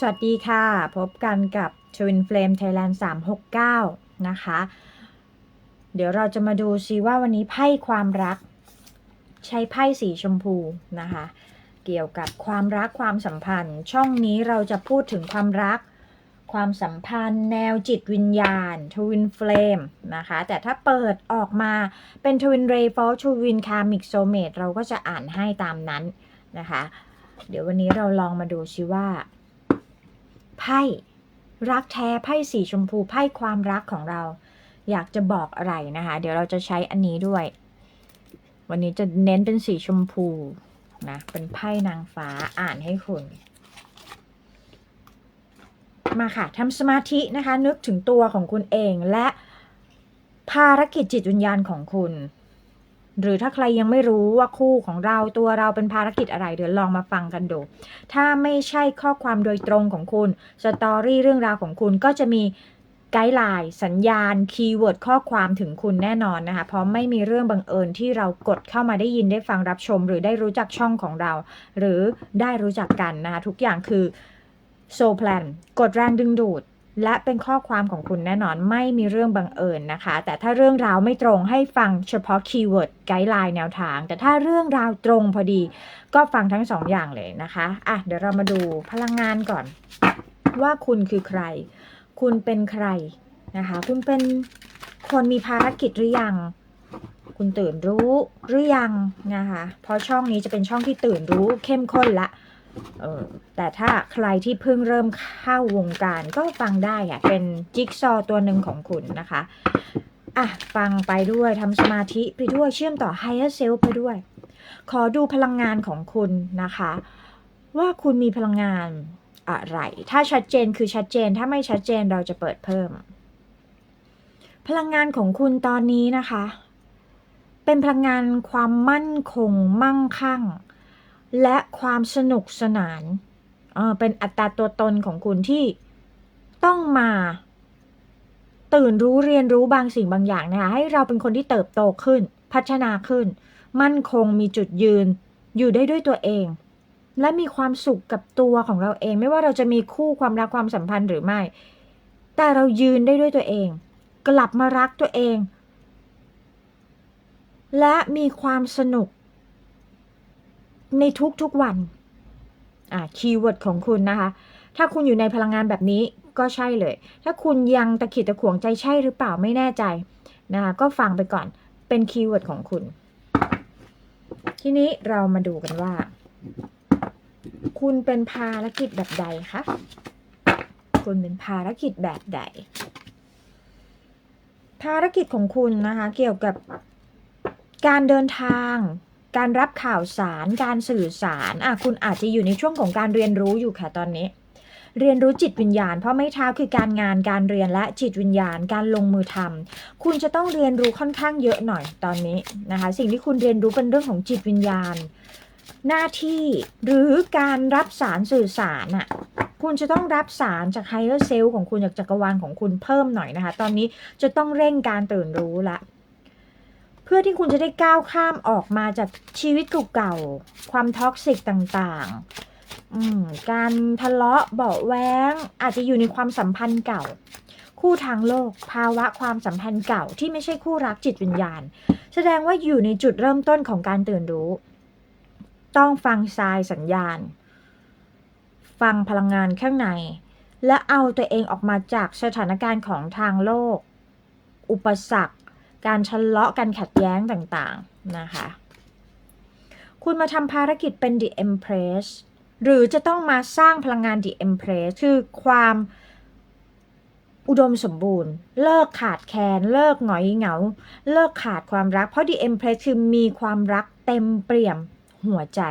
สวัสดีค่ะ พบกันกับ Twin Flame Thailand 369 นะคะ เดี๋ยวเราจะมาดูซิว่าวันนี้ไพ่ความรัก ใช้ไพ่สีชมพูนะคะ เกี่ยวกับความรักความสัมพันธ์ ช่องนี้เราจะพูดถึงความรัก ความสัมพันธ์ แนวจิตวิญญาณ Twin Flame นะคะ แต่ถ้าเปิดออกมาเป็น Twin Ray for Twin Karmic Soulmate เราก็จะอ่านให้ตามนั้นนะคะ เดี๋ยววันนี้เราลองมาดูซิว่า ไพ่รักแท้ไพ่สีชมพูไพ่ความรักของเรา อยากจะบอกอะไรนะคะ เดี๋ยวเราจะใช้อันนี้ด้วย วันนี้จะเน้นเป็นสีชมพูนะเป็นไพ่นางฟ้าอ่านให้คุณ มาค่ะทำสมาธินะคะ นึกถึงตัวของคุณเองและภารกิจจิตวิญญาณของคุณ หรือถ้าใครยังไม่รู้ว่าคู่ของเราตัวเราเป็นภารกิจอะไรเดี๋ยวลองมาฟังกันดู ถ้าไม่ใช่ข้อความโดยตรงของคุณสตอรี่เรื่องราวของคุณก็จะมีไกด์ไลน์สัญญาณคีย์เวิร์ดข้อความถึงคุณแน่นอนนะคะ เพราะไม่มีเรื่องบังเอิญที่เรากดเข้ามาได้ยินได้ฟังรับชม หรือได้รู้จักช่องของเรา หรือได้รู้จักกันนะคะ ทุกอย่างคือโซแพลนกดแรงดึงดูด และเป็นข้อความของคุณแน่นอนไม่มีเรื่องบังเอิญนะคะ แต่ถ้าเรื่องราวไม่ตรงให้ฟังเฉพาะคีย์เวิร์ดไกด์ไลน์แนวทาง แต่ถ้าเรื่องราวตรงพอดี ก็ฟังทั้งสองอย่างเลยนะคะอะเดี๋ยวเรามาดูพลังงานก่อน ว่าคุณคือใคร คุณเป็นใครนะคะ คุณเป็นคนมีภารกิจหรือยัง คุณตื่นรู้หรือยังนะคะ เพราะช่องนี้จะเป็นช่องที่ตื่นรู้เข้มข้นละ เออแต่ถ้าใครที่เพิ่งเริ่มเข้าวงการก็ฟังได้อะเป็นจิ๊กซอตัวหนึ่งของคุณนะคะอะฟังไปด้วยทำสมาธิไปด้วยเชื่อมต่อ higher self ไปด้วย ขอดูพลังงานของคุณนะคะ ว่าคุณมีพลังงานอะไร ถ้าชัดเจนคือชัดเจนถ้าไม่ชัดเจนเราจะเปิดเพิ่ม พลังงานของคุณตอนนี้นะคะ เป็นพลังงานความมั่นคงมั่งคั่ง และความสนุกสนานเเป็นอัตราตัวตนของคุณที่ต้องมา ตื่นรู้เรียนรู้บางสิ่งบางอย่างนะคะให้เราเป็นคนที่เติบโตขึ้น พัฒนาขึ้น มั่นคงมีจุดยืน อยู่ได้ด้วยตัวเอง และมีความสุขกับตัวของเราเอง ไม่ว่าเราจะมีคู่ความรักความสัมพันธ์หรือไม่ แต่เรายืนได้ด้วยตัวเอง กลับมารักตัวเอง และมีความสนุก ในทุกๆวันอ่าคีย์เวิร์ดของคุณนะคะ ถ้าคุณอยู่ในพลังงานแบบนี้ก็ใช่เลย ถ้าคุณยังตะขิดตะขวงใจใช่หรือเปล่าไม่แน่ใจนะคะก็ฟังไปก่อนเป็นคีย์เวิร์ดของคุณ ทีนี้เรามาดูกันว่า คุณเป็นภารกิจแบบใดคะคุณเป็นภารกิจแบบใด ภารกิจของคุณนะคะ เกี่ยวกับการเดินทาง การรับข่าวสารการสื่อสารอะคุณอาจจะอยู่ในช่วงของการเรียนรู้อยู่ค่ะตอนนี้ เรียนรู้จิตวิญญาณ เพราะไม่เท้าคือการงานการเรียนและจิตวิญญาณการลงมือทำคุณจะต้องเรียนรู้ค่อนข้างเยอะหน่อยตอนนี้นะคะ สิ่งที่คุณเรียนรู้เป็นเรื่องของจิตวิญญาณ หน้าที่หรือการรับสารสื่อสารอะคุณจะต้องรับสารจากไฮเ e อร์เซลของคุณจากจักรวาลของคุณเพิ่มหน่อยนะคะ ตอนนี้จะต้องเร่งการตื่นรู้ละ พื่อที่คุณจะได้ก้าวข้ามออกมาจากชีวิตเก่าๆ ความท็อกซิกต่างๆ การทะเลาะเบาแวงอาจจะอยู่ในความสัมพันธ์เก่า คู่ทางโลก ภาวะความสัมพันธ์เก่าที่ไม่ใช่คู่รักจิตวิญญาณ แสดงว่าอยู่ในจุดเริ่มต้นของการตื่นรู้ ต้องฟังทรายสัญญาณ ฟังพลังงานข้างใน และเอาตัวเองออกมาจากสถานการณ์ของทางโลก อุปสรรค การทะเลาะกันขัดแย้งต่างๆนะคะ คุณมาทำภารกิจเป็น The Empress หรือจะต้องมาสร้างพลังงาน The Empress คือความอุดมสมบูรณ์ เลิกขาดแคลนเลิกหงอยเหงา เลิกขาดความรัก เพราะ The Empress คือมีความรักเต็มเปี่ยมหัวใจ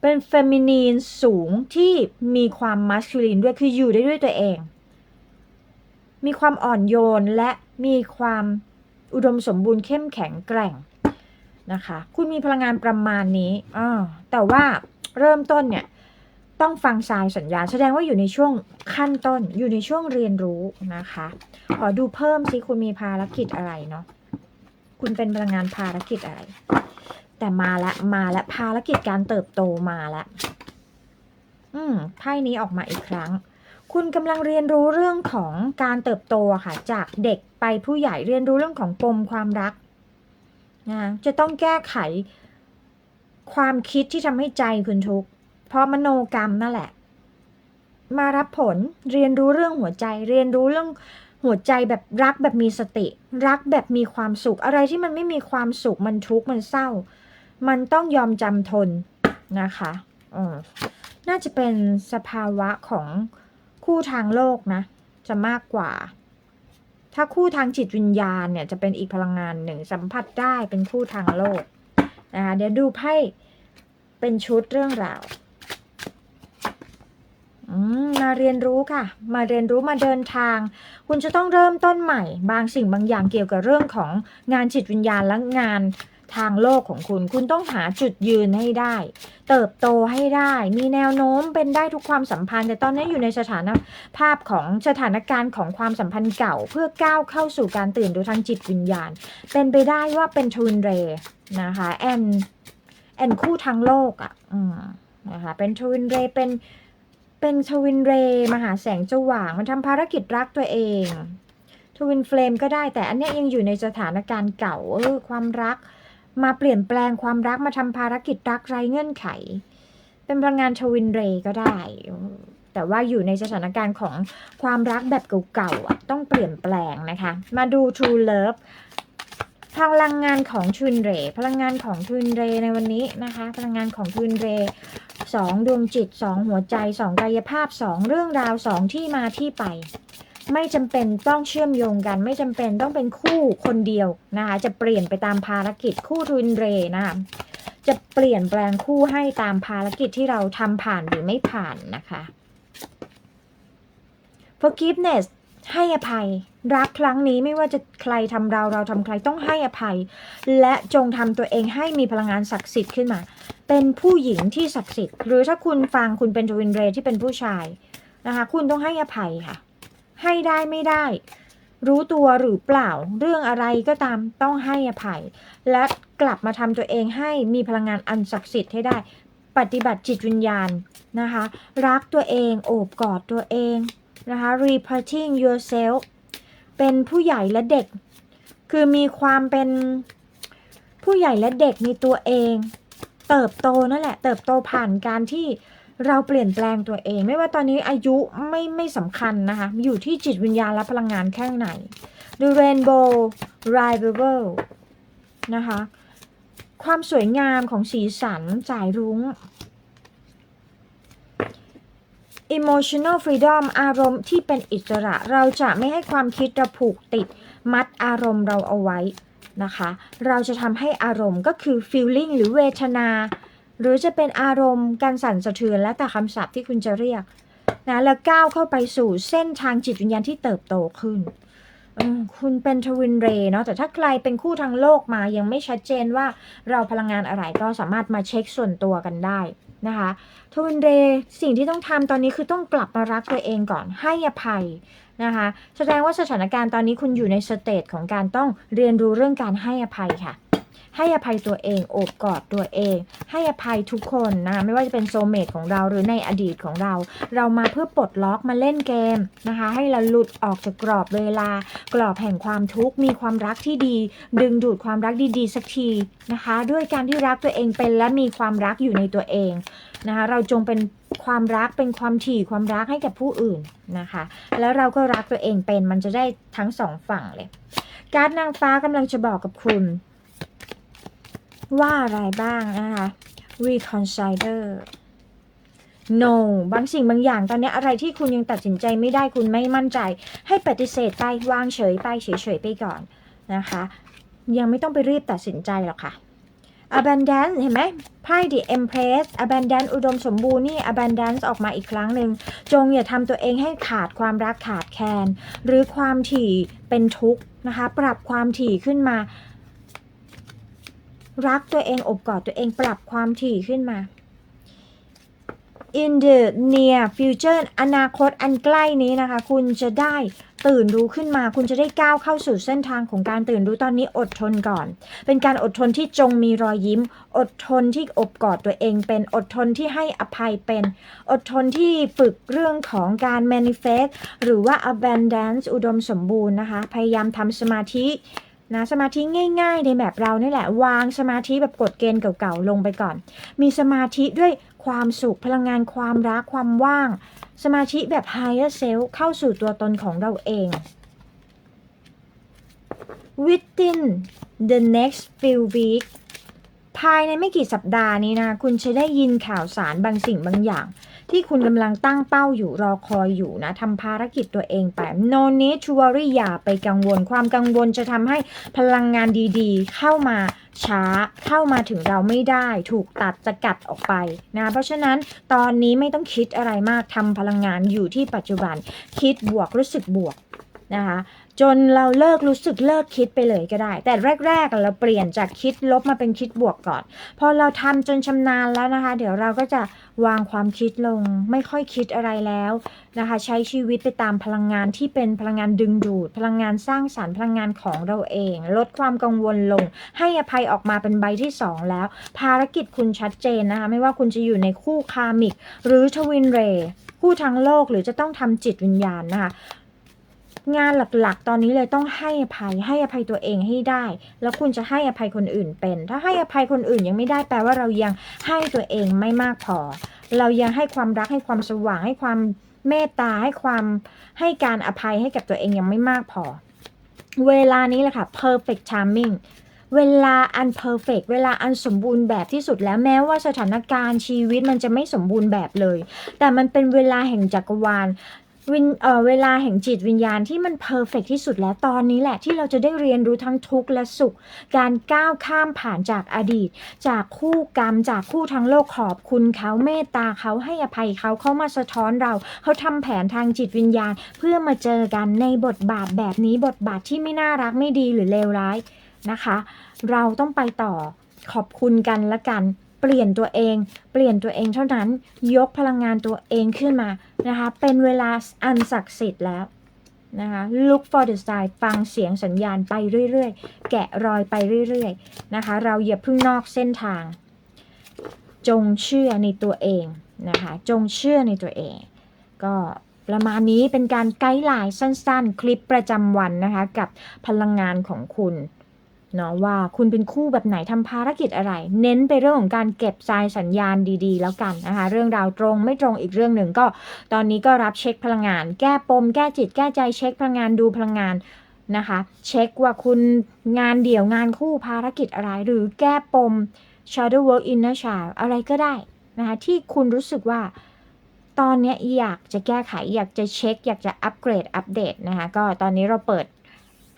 เป็นเฟมินีนสูงที่มีความมัสคูลินด้วยคืออยู่ได้ด้วยตัวเอง มีความอ่อนโยนและมีความ อุดมสมบูรณ์เข้มแข็งแกร่งนะคะ คุณมีพลังงานประมาณนี้อ่แต่ว่าเริ่มต้นเนี่ยต้องฟังสายสัญญาณแสดงว่าอยู่ในช่วงขั้นต้นอยู่ในช่วงเรียนรู้นะคะ ขอดูเพิ่มสิคุณมีภารกิจอะไรเนาะคุณเป็นพลังงานภารกิจอะไร แต่มาละมาละภารกิจการเติบโตมาละอืมไพ่นี้ออกมาอีกครั้ง คุณกำลังเรียนรู้เรื่องของการเติบโตค่ะ จากเด็กไปผู้ใหญ่เรียนรู้เรื่องของปมความรักนะจะต้องแก้ไขความคิดที่ทำให้ใจคุณทุกข์เพราะมโนกรรมนั่นแหละ มารับผลเรียนรู้เรื่องหัวใจ เรียนรู้เรื่องหัวใจแบบรักแบบมีสติ รักแบบมีความสุข อะไรที่มันไม่มีความสุขมันทุกข์มันเศร้า มันต้องยอมจำทนนะคะอน่าจะเป็นสภาวะของ คู่ทางโลกนะ จะมากกว่า ถ้าคู่ทางจิตวิญญาณเนี่ยจะเป็นอีกพลังงานหนึ่งสัมผัสได้เป็นคู่ทางโลกนะคะเดี๋ยวดูไพ่เป็นชุดเรื่องราวมาเรียนรู้ค่ะ มาเรียนรู้มาเดินทาง คุณจะต้องเริ่มต้นใหม่ บางสิ่งบางอย่างเกี่ยวกับเรื่องของงานจิตวิญญาณและงาน ทางโลกของคุณ คุณต้องหาจุดยืนให้ได้ เติบโตให้ได้ มีแนวโน้มเป็นได้ทุกความสัมพันธ์ แต่ตอนนี้อยู่ในสถานภาพของสถานการณ์ของความสัมพันธ์เก่า เพื่อก้าวเข้าสู่การตื่นรู้ทางจิตวิญญาณ เป็นไปได้ว่าเป็นทวินเรนะคะแอนแอนคู่ทางโลกอะนะคะเป็นทวินเรเป็นเป็นทวินเรย์มหาแสงสว่าง มันทำภารกิจรักตัวเองทวินเฟลมก็ได้แต่อันนี้ยยังอยู่ในสถานการณ์เก่าเออความรัก มาเปลี่ยนแปลงความรักมาทำภารกิจรักไร้เงื่อนไข เป็นพลังงานทวินเรย์ก็ได้ แต่ว่าอยู่ในสถานการณ์ของความรักแบบเก่าๆอะต้องเปลี่ยนแปลงนะคะ มาดู True Love พลังงานของทวินเรย์พลังงานของทวินเรย์ในวันนี้นะคะ พลังงานของทวินเรย์สองดวงจิตสองหัวใจสองกายภาพสองเรื่องราวสองที่มาที่ไป ไม่จำเป็นต้องเชื่อมโยงกัน ไม่จำเป็นต้องเป็นคู่คนเดียวนะคะจะเปลี่ยนไปตามภารกิจคู่ทุนเรนะคะจะเปลี่ยนแปลงคู่ให้ตามภารกิจที่เราทำผ่านหรือไม่ผ่านนะคะ forgiveness ให้อภัย รักครั้งนี้ไม่ว่าจะใครทำเราเราทำใครต้องให้อภัย และจงทำตัวเองให้มีพลังงานศักดิ์สิทธิ์ขึ้นมา เป็นผู้หญิงที่ศักดิ์สิทธิ์ หรือถ้าคุณฟังคุณเป็นทวินเรย์ที่เป็นผู้ชายนะคะ คุณต้องให้อภัยค่ะ ให้ได้ไม่ได้ รู้ตัวหรือเปล่า เรื่องอะไรก็ตามต้องให้อภัย และกลับมาทำตัวเองให้มีพลังงานอันศักดิ์สิทธิ์ให้ได้ ปฏิบัติจิตวิญญาณนะคะ รักตัวเองโอบกอดตัวเองนะคะ repeating yourself เป็นผู้ใหญ่และเด็ก คือมีความเป็นผู้ใหญ่และเด็กในตัวเอง เติบโตนั่นแหละ เติบโตผ่านการที่ เราเปลี่ยนแปลงตัวเอง ไม่ว่าตอนนี้อายุไม่ไม่สำคัญนะคะ อยู่ที่จิตวิญญาณและพลังงานแค่ไหนดู Rainbow Rival นะคะ ความสวยงามของสีสันสายรุ้ง emotional freedom อารมณ์ที่เป็นอิสระ เราจะไม่ให้ความคิดเราผูกติด มัดอารมณ์เราเอาไว้นะคะ เราจะทำให้อารมณ์ก็คือ feeling หรือเวทนา หรือจะเป็นอารมณ์การสั่นสะเทือนและแต่คำศัพท์ที่คุณจะเรียกนะแล้วก้าวเข้าไปสู่เส้นทางจิตวิญญาณที่เติบโตขึ้น คุณเป็นทวินเรย์เนาะแต่ถ้าใครเป็นคู่ทางโลกมายังไม่ชัดเจนว่าเราพลังงานอะไรก็สามารถมาเช็คส่วนตัวกันได้นะคะทวินเรย์สิ่งที่ต้องทำตอนนี้คือต้องกลับมารักตัวเองก่อนให้อภัยนะคะแสดงว่าสถานการณ์ตอนนี้คุณอยู่ในสเตจของการต้องเรียนรู้เรื่องการให้อภัยค่ะ ให้อภัยตัวเองโอบกอดตัวเอง ให้อภัยทุกคนนะไม่ว่าจะเป็นโซเมตของเราหรือในอดีตของเรา เรามาเพื่อปลดล็อกมาเล่นเกมนะคะ ให้เราหลุดออกจากกรอบเวลา กรอบแห่งความทุกข์มีความรักที่ดี ดึงดูดความรักดีๆสักทีนะคะ ด้วยการที่รักตัวเองเป็นและมีความรักอยู่ในตัวเองนะคะเราจงเป็นความรักเป็นความถี่ความรักให้กับผู้อื่นนะคะ แล้วเราก็รักตัวเองเป็นมันจะได้ทั้งสองฝั่งเลย การนางฟ้ากำลังจะบอกกับคุณ ว่าอะไรบ้างนะคะ reconciler no บางสิ่งบางอย่างตอนนี้อะไรที่คุณยังตัดสินใจไม่ได้คุณไม่มั่นใจ ให้ปฏิเสธไปวางเฉยไปเฉยๆไปก่อนนะคะ ยังไม่ต้องไปรีบตัดสินใจหรอกค่ะ abundance เห็นไหมไพ่ the empress abundance อุดมสมบูรณ์นี่ abundance ออกมาอีกครั้งหนึ่ง จงอย่าทำตัวเองให้ขาดความรักขาดแคลนหรือความถี่เป็นทุกข์นะคะ ปรับความถี่ขึ้นมา รักตัวเองอบกอดตัวเองปรับความถี่ขึ้นมา in the near future อนาคตอันใกล้นี้นะคะ คุณจะได้ตื่นรู้ขึ้นมา คุณจะได้ก้าวเข้าสู่เส้นทางของการตื่นรู้ตอนนี้อดทนก่อน เป็นการอดทนที่จงมีรอยยิ้ม อดทนที่อบกอดตัวเองเป็นอดทนที่ให้อภัยเป็น อดทนที่ฝึกเรื่องของการ manifest หรือว่า abundance อุดมสมบูรณ์นะคะ พยายามทำสมาธิ นะสมาธิง่าย ๆ ในแบบเรานี่แหละ วางสมาธิแบบกฎเกณฑ์เก่าๆลงไปก่อน มีสมาธิด้วยความสุขพลังงานความรักความว่าง สมาธิแบบ higher self เข้าสู่ตัวตนของเราเอง within the next few weeks ภายในไม่กี่สัปดาห์นี้นะ คุณจะได้ยินข่าวสารบางสิ่งบางอย่าง ที่คุณกำลังตั้งเป้าอยู่รอคอยอยู่นะทำภารกิจตัวเองไป no need to worry อย่าไปกังวล ความกังวลจะทำให้พลังงานดีๆ เข้ามาช้าเข้ามาถึงเราไม่ได้ ถูกตัดสกัดออกไปนะเพราะฉะนั้นตอนนี้ไม่ต้องคิดอะไรมากทำพลังงานอยู่ที่ปัจจุบัน คิดบวกรู้สึกบวก นะคะจนเราเลิกรู้สึกเลิกคิดไปเลยก็ได้ แต่แรก ๆ เราเปลี่ยนจากคิดลบมาเป็นคิดบวกก่อน พอเราทำจนชำนาญแล้วนะคะ เดี๋ยวเราก็จะวางความคิดลงไม่ค่อยคิดอะไรแล้วนะคะ ใช้ชีวิตไปตามพลังงานที่เป็นพลังงานดึงดูด พลังงานสร้างสารรค์พลังงานของเราเอง ลดความกังวลลง ให้อภัยออกมาเป็นใบที่สองแล้ว ภารกิจคุณชัดเจนนะคะ ไม่ว่าคุณจะอยู่ในคู่คามิก หรือทวินเรย์คู่ทั้งโลกหรือจะต้องทำจิตวิญญาณนะคะ งานหลักๆ ตอนนี้เลยต้องให้อภัยให้อภัยตัวเองให้ได้ แล้วคุณจะให้อภัยคนอื่นเป็น ถ้าให้อภัยคนอื่นยังไม่ได้แปลว่าเรายังให้ตัวเองไม่มากพอ เรายังให้ความรักให้ความสว่างให้ความเมตตาให้ความให้การอภัยให้กับตัวเองยังไม่มากพอ เวลานี้แหละค่ะ perfect timing เวลาอัน perfect เวลาอันสมบูรณ์แบบที่สุดแล้วแม้ว่าสถานการณ์ชีวิตมันจะไม่สมบูรณ์แบบเลย แต่มันเป็นเวลาแห่งจักรวาล วินเอ่อเวลาแห่งจิตวิญญาณที่มันเพอร์เฟกที่สุดแล้วตอนนี้แหละที่เราจะได้เรียนรู้ทั้งทุกข์และสุข การก้าวข้ามผ่านจากอดีต จากคู่กรรม จากคู่ทั้งโลกขอบคุณเขาเมตตาเขาให้อภัยเขาเขามาสะท้อนเรา เขาทำแผนทางจิตวิญญาณ เพื่อมาเจอกันในบทบาทแบบนี้บทบาทที่ไม่น่ารักไม่ดีหรือเลวร้ายนะคะ เราต้องไปต่อขอบคุณกันละกัน เปลี่ยนตัวเอง เปลี่ยนตัวเองเท่านั้นยกพลังงานตัวเองขึ้นมานะคะ เป็นเวลาอันศักดิ์สิทธิ์แล้วนะคะ look for the sign ฟังเสียงสัญญาณไปเรื่อยๆ แกะรอยไปเรื่อยๆ นะคะ เราอย่าพิ่งนอกเส้นทาง จงเชื่อในตัวเองนะคะ จงเชื่อในตัวเอง ก็ประมาณนี้เป็นการไกด์ไลน์สั้นๆ คลิปประจำวันนะคะ กับพลังงานของคุณ เนาะว่าคุณเป็นคู่แบบไหนทำภารกิจอะไร เน้นไปเรื่องของการเก็บทรายสัญญาณดีๆ แล้วกันนะคะเรื่องราวตรงไม่ตรงอีกเรื่องหนึ่งก็ ตอนนี้ก็รับเช็คพลังงาน แก้ปม แก้จิต แก้ใจเช็คพลังงานดูพลังงานนะคะ เช็คว่าคุณงานเดี่ยวงานคู่ภารกิจอะไร หรือแก้ปม shadow work inner child อะไรก็ได้นะคะที่คุณรู้สึกว่าตอนนี้อยากจะแก้ไขอยากจะเช็ค อยากจะอัปเกรดอัปเดตนะคะก็ตอนนี้เราเปิด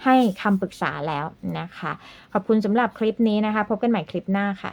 ให้คำปรึกษาแล้วนะคะ ขอบคุณสำหรับคลิปนี้นะคะ พบกันใหม่คลิปหน้าค่ะ